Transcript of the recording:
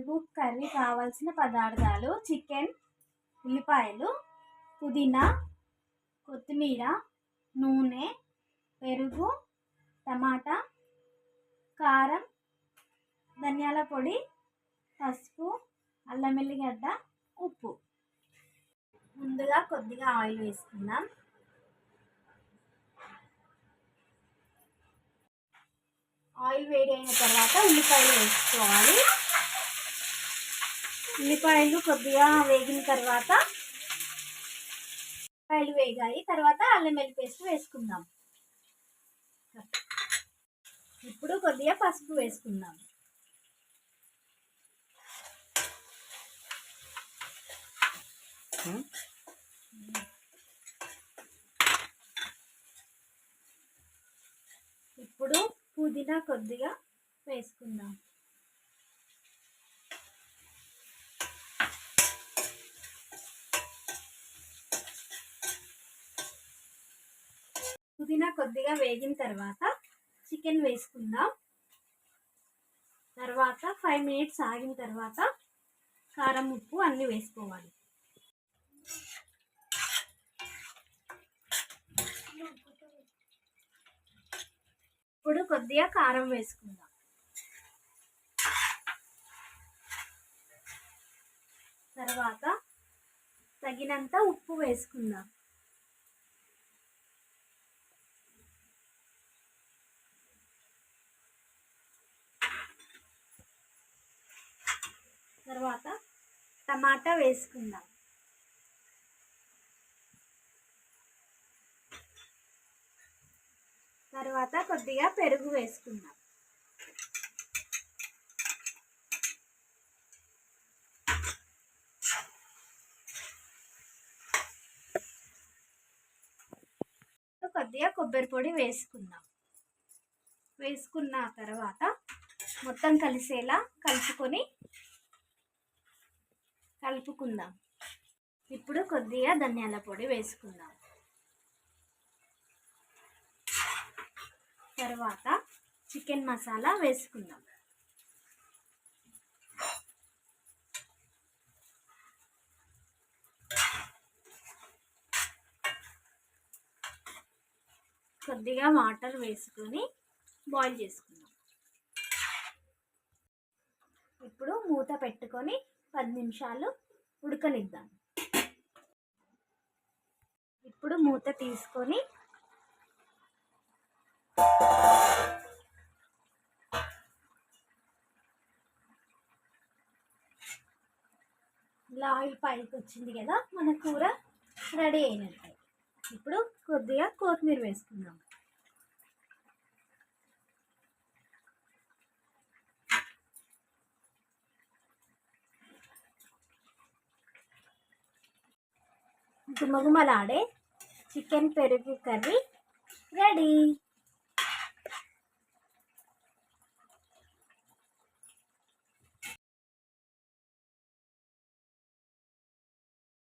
పెరుగు కర్రీ కావాల్సిన పదార్థాలు చికెన్ ఉల్లిపాయలు పుదీనా కొత్తిమీర నూనె పెరుగు టమాటా కారం ధనియాల పొడి పసుపు అల్లం వెల్లిగడ్డ ఉప్పు. ముందుగా కొద్దిగా ఆయిల్ వేసుకుందాం. ఆయిల్ వేడి అయిన తర్వాత ఉల్లిపాయలు వేసుకోవాలి. ఉల్లిపాయలు కొద్దిగా వేగిన తర్వాత ఉల్లిపాయలు వేగాయి. తర్వాత అల్లం వెల్లి పేస్ట్ వేసుకుందాం. ఇప్పుడు కొద్దిగా పసుపు వేసుకుందాం. ఇప్పుడు పుదీనా కొద్దిగా వేసుకుందాం. పుదీనా కొద్దిగా వేగిన తర్వాత చికెన్ వేసుకుందాం. తర్వాత ఫైవ్ మినిట్స్ ఆగిన తర్వాత కారం ఉప్పు అన్నీ వేసుకోవాలి. ఇప్పుడు కొద్దిగా కారం వేసుకుందాం. తర్వాత తగినంత ఉప్పు వేసుకుందాం. తర్వాత టమాటా వేసుకుందాం. తర్వాత కొద్దిగా పెరుగు వేసుకుందాం. కొద్దిగా కొబ్బరి పొడి వేసుకుందాం. వేసుకున్న తర్వాత మొత్తం కలిసేలా కలుపుకొని కలుపుకుందాం. ఇప్పుడు కొద్దిగా ధనియాల పొడి వేసుకుందాం. తర్వాత చికెన్ మసాలా వేసుకుందాం. కొద్దిగా వాటర్ వేసుకొని బాయిల్ చేసుకుందాం. ఇప్పుడు మూత పెట్టుకొని పది నిమిషాలు ఉడకనిద్దాం. ఇప్పుడు మూత తీసుకొని ఇలా ఆయిల్ పైకి వచ్చింది కదా మన కూర రెడీ అయినట్టు. ఇప్పుడు కొద్దిగా కొత్తిమీర వేసుకుందాం. గుమగుమలాడే చికెన్ పెరుగు కర్రీ రెడీ